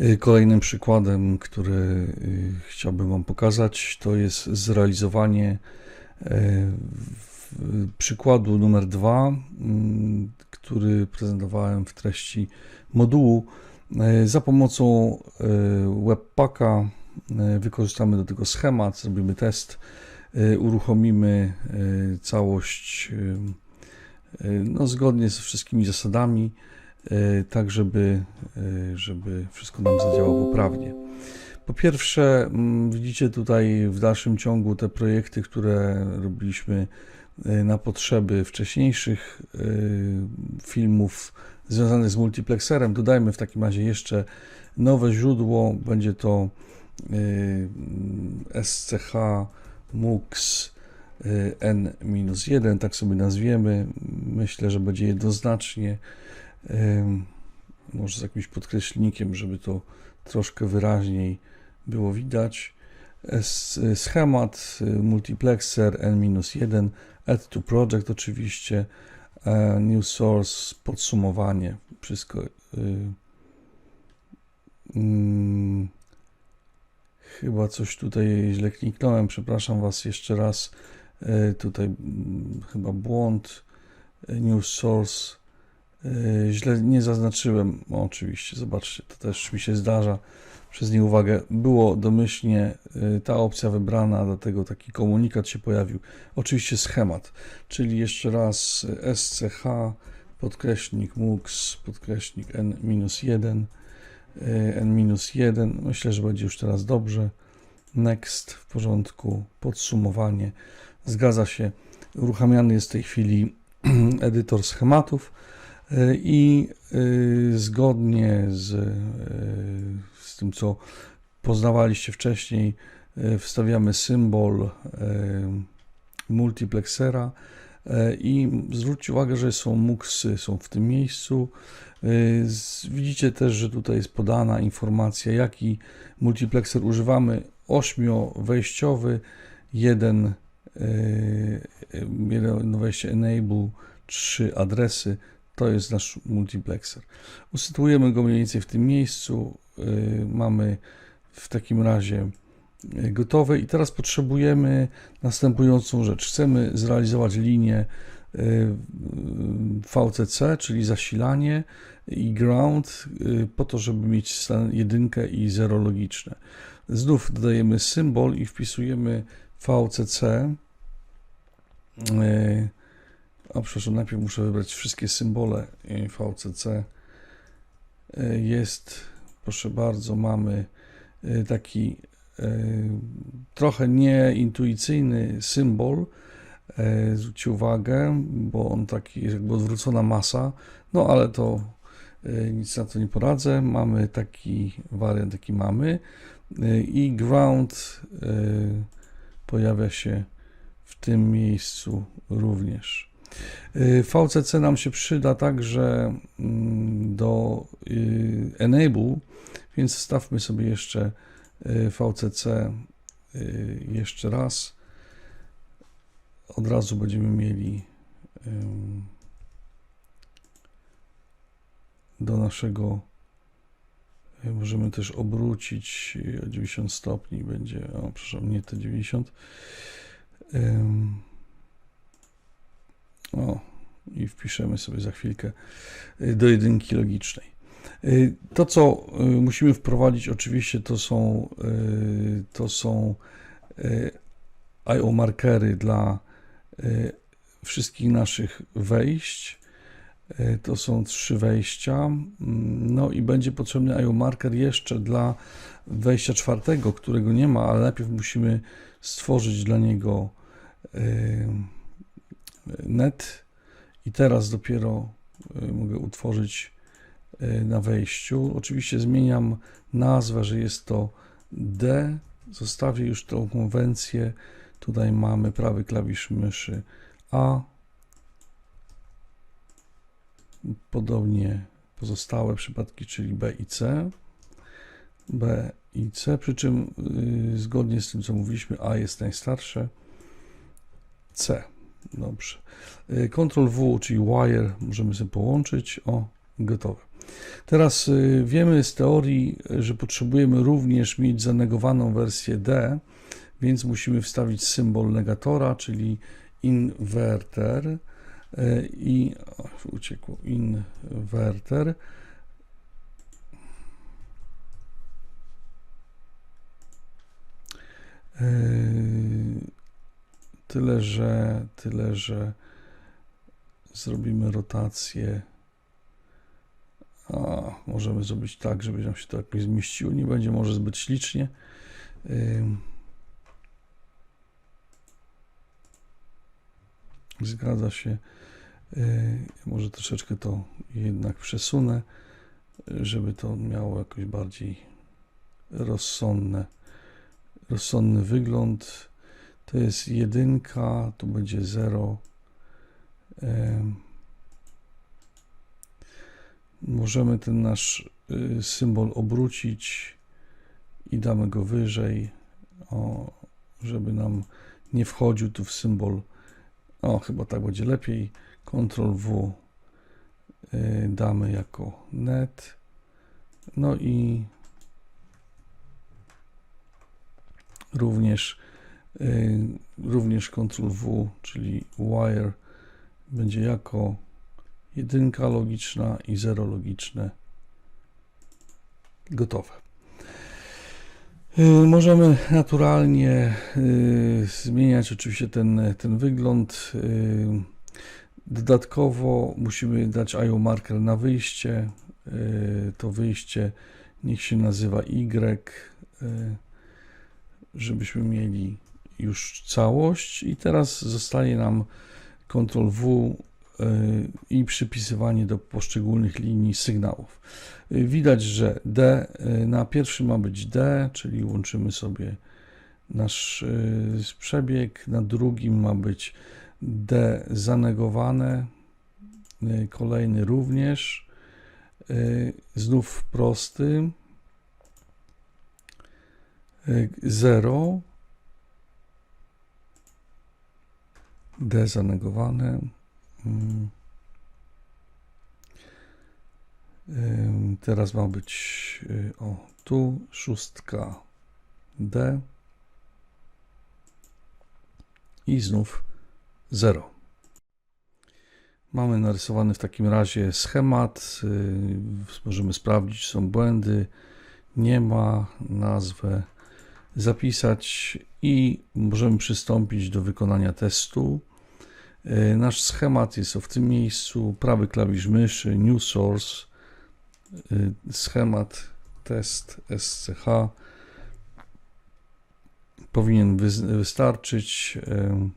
Y, Kolejnym przykładem, który y, chciałbym Wam pokazać, to jest zrealizowanie y, przykładu numer dwa, mm, który prezentowałem w treści modułu. Za pomocą Webpacka wykorzystamy do tego schemat, zrobimy test, uruchomimy całość no, zgodnie ze wszystkimi zasadami, tak żeby y, żeby wszystko nam zadziałało poprawnie. Po pierwsze, mm, widzicie tutaj w dalszym ciągu te projekty, które robiliśmy y, na potrzeby wcześniejszych filmów związanych z multiplexerem. Dodajmy w takim razie jeszcze nowe źródło. Będzie to y, SCH MUX y, N-1, tak sobie nazwiemy. Myślę, że będzie jednoznacznie może z jakimś podkreślnikiem, żeby to troszkę wyraźniej było widać. Schemat, y, multiplexer N-1, add to project oczywiście, new source, podsumowanie, wszystko. y, mm, Chyba coś tutaj źle kliknąłem, przepraszam Was jeszcze raz. E, Tutaj mm, chyba błąd. New source. E, Źle nie zaznaczyłem. O, oczywiście, zobaczcie, to też mi się zdarza przez nieuwagę. Było domyślnie e, ta opcja wybrana, dlatego taki komunikat się pojawił. Oczywiście schemat, czyli jeszcze raz e, SCH, podkreśnik MUX, podkreśnik N-1, e, N-1. Myślę, że będzie już teraz dobrze. Next, w porządku, podsumowanie. Zgadza się. Uruchamiany jest w tej chwili edytor schematów. E, I y, zgodnie z, y, z tym, co poznawaliście wcześniej, wstawiamy symbol multiplexera i zwróćcie uwagę, że są muksy, są w tym miejscu. Widzicie też, że tutaj jest podana informacja, jaki multiplexer używamy. Ośmiowejściowy, jeden, y, jedno wejście enable, trzy adresy, to jest nasz multiplexer. Usytuujemy go mniej więcej w tym miejscu. y, Mamy w takim razie y, gotowe i teraz potrzebujemy następującą rzecz. Chcemy zrealizować linię y, VCC, czyli zasilanie i ground po to, żeby mieć stan jedynkę i zero logiczne. Znów dodajemy symbol i wpisujemy VCC. y, o, przepraszam, najpierw muszę wybrać wszystkie symbole VCC. Y, Jest, proszę bardzo, mamy y, taki y, trochę nieintuicyjny symbol. Zwróćcie uwagę, bo on taki jest jakby odwrócona masa, no ale to nic na to nie poradzę. Mamy taki wariant, jaki mamy. I ground pojawia się w tym miejscu również. Y, VCC nam się przyda także mm, do y, enable, więc wstawmy sobie jeszcze y, VCC jeszcze raz. Od razu będziemy mieli do naszego możemy też obrócić o 90 stopni będzie, o przepraszam, nie te 90 Ym, o, i wpiszemy sobie za chwilkę y, do jedynki logicznej. Y, To, co y, musimy wprowadzić, oczywiście, to są, to są IO markery dla wszystkich naszych wejść. To są trzy wejścia. Mm, No i będzie potrzebny IO marker jeszcze dla wejścia czwartego, którego nie ma, ale najpierw musimy stworzyć dla niego net i teraz dopiero y, mogę utworzyć y, na wejściu. Oczywiście zmieniam nazwę, że jest to D. Zostawię już tą konwencję. Tutaj mamy prawy klawisz myszy A. Podobnie pozostałe przypadki, czyli B i C. B i C, przy czym y, zgodnie z tym, co mówiliśmy, A jest najstarsze. C. Dobrze. Y, Ctrl W, czyli wire, możemy sobie połączyć. O, gotowe. Teraz y, wiemy z teorii, że potrzebujemy również mieć zanegowaną wersję D, więc musimy wstawić symbol negatora, czyli inverter y, i uciekło inverter. Tyle, że tyle, że zrobimy rotację. Możemy zrobić tak, żeby nam się to jakoś zmieściło. Nie będzie może zbyt ślicznie. Zgadza się. Yy, Może troszeczkę to jednak przesunę, żeby to miało jakoś bardziej rozsądne, rozsądny wygląd. To jest jedynka, tu będzie 0. Możemy ten nasz y, symbol obrócić i damy go wyżej, o, żeby nam nie wchodził tu w symbol. O, chyba tak będzie lepiej. Ctrl W y, damy jako net. No i również również Ctrl W, czyli wire będzie jako jedynka logiczna i zero logiczne gotowe. Y, Możemy naturalnie y, zmieniać oczywiście ten, ten wygląd. Y, Dodatkowo musimy dać IO marker na wyjście. Y, To wyjście niech się nazywa Y, y, żebyśmy mieli już całość. I teraz zostaje nam Ctrl W y, i przypisywanie do poszczególnych linii sygnałów. Y, Widać, że D y, na pierwszym ma być D, czyli łączymy sobie nasz przebieg, na drugim ma być D zanegowane, kolejny również, znów prosty, 0, D zanegowane. Mm. Teraz ma być y, o tu szóstka D i znów 0. Mamy narysowany w takim razie schemat. y, Możemy sprawdzić, czy są błędy. Nie ma nazwę zapisać i możemy przystąpić do wykonania testu. E, Nasz schemat jest w tym miejscu, prawy klawisz myszy, New Source, e, schemat test SCH powinien wys- wystarczyć. E,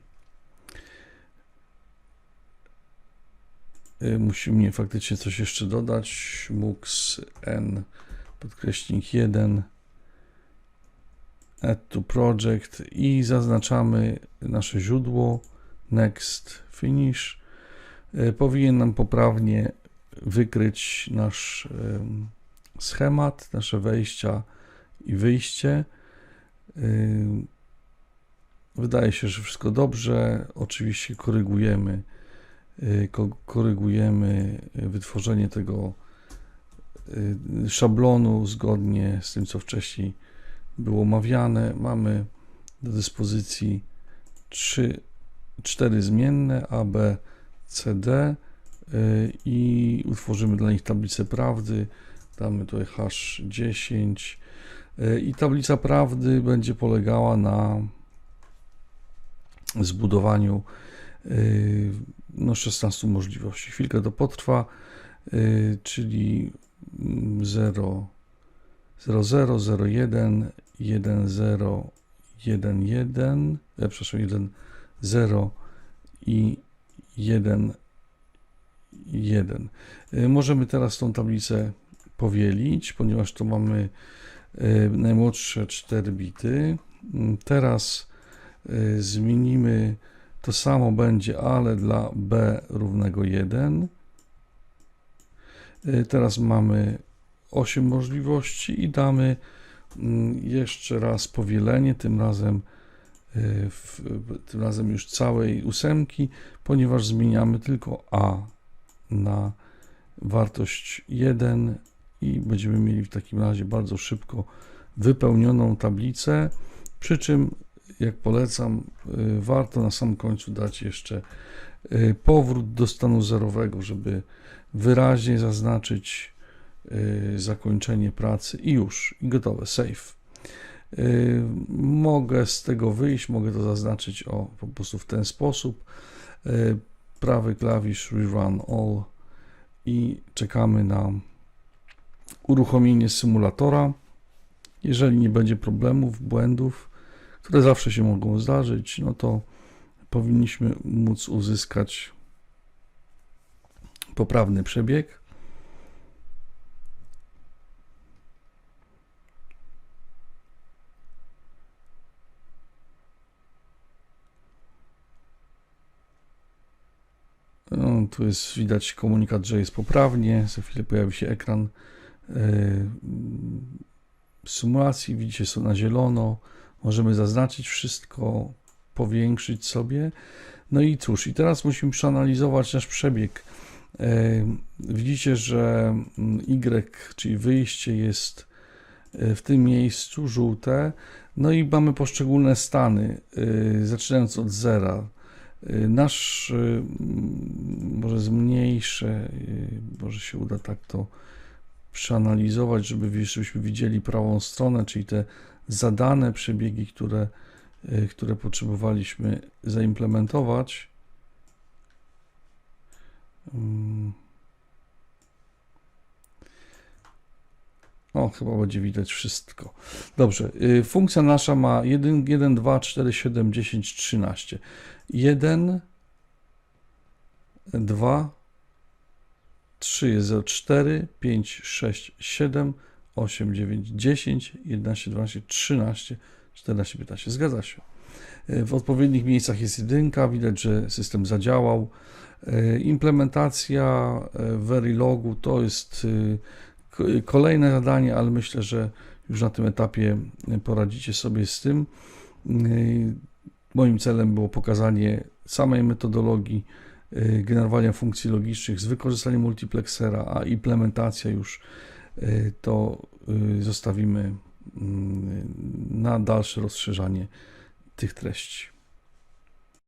Musimy faktycznie coś jeszcze dodać. MUX N podkreśnik 1 add to project i zaznaczamy nasze źródło next finish E, powinien nam poprawnie wykryć nasz em, schemat, nasze wejścia i wyjście. Wydaje się, że wszystko dobrze. Oczywiście korygujemy, ko- korygujemy wytworzenie tego y, szablonu zgodnie z tym, co wcześniej było omawiane. Mamy do dyspozycji trzy, cztery zmienne A, B, C, D y, i utworzymy dla nich tablicę prawdy. Damy tutaj hash 10 y, i tablica prawdy będzie polegała na zbudowaniu y, no, 16 możliwości. Chwilkę to potrwa, czyli mm, 0, 0, 0, 0, 1, 1, 0, 1, 1, e, przepraszam, 1, 0 i 1, 1. Y, Możemy teraz tą tablicę powielić, ponieważ tu mamy y, najmłodsze 4 bity. Mm, Teraz y, zmienimy to samo będzie, ale dla b równego 1. Y, Teraz mamy 8 możliwości i damy jeszcze raz powielenie, tym razem y, w, tym razem już całej ósemki, ponieważ zmieniamy tylko a na wartość 1 i będziemy mieli w takim razie bardzo szybko wypełnioną tablicę, przy czym jak polecam, y, warto na sam końcu dać jeszcze y, powrót do stanu zerowego, żeby wyraźnie zaznaczyć zakończenie pracy i już, i gotowe, save. Y, Mogę z tego wyjść, mogę to zaznaczyć o, po prostu w ten sposób. Y, Prawy klawisz Rerun All i czekamy na uruchomienie symulatora. Jeżeli nie będzie problemów, błędów, które zawsze się mogą zdarzyć, no to powinniśmy móc uzyskać poprawny przebieg. No, tu jest widać komunikat, że jest poprawnie. Za chwilę pojawi się ekran e, symulacji. Widzicie, są na zielono. Możemy zaznaczyć wszystko, powiększyć sobie. No i cóż, i teraz musimy przeanalizować nasz przebieg. E, Widzicie, że mm, Y, czyli wyjście jest e, w tym miejscu żółte. No i mamy poszczególne stany, zaczynając od zera. Nasz, m, może zmniejszę, e, może się uda tak to przeanalizować, żeby żebyśmy widzieli prawą stronę, czyli te zadane przebiegi, które, e, które potrzebowaliśmy zaimplementować. Mm. O, chyba będzie widać wszystko. Dobrze, y, funkcja nasza ma 1, 1 2, 4, 7, 10, 13. 1, 2, 3 jest 0, 4, 5, 6, 7, 8, 9, 10, 11, 12, 13, 14, 15. Zgadza się. Y, W odpowiednich miejscach jest jedynka, widać, że system zadziałał. Y, Implementacja Verilogu to jest kolejne zadanie, ale myślę, że już na tym etapie poradzicie sobie z tym. Moim celem było pokazanie samej metodologii y, generowania funkcji logicznych z wykorzystaniem multiplexera, a implementacja już y, to y, zostawimy mm, na dalsze rozszerzanie tych treści.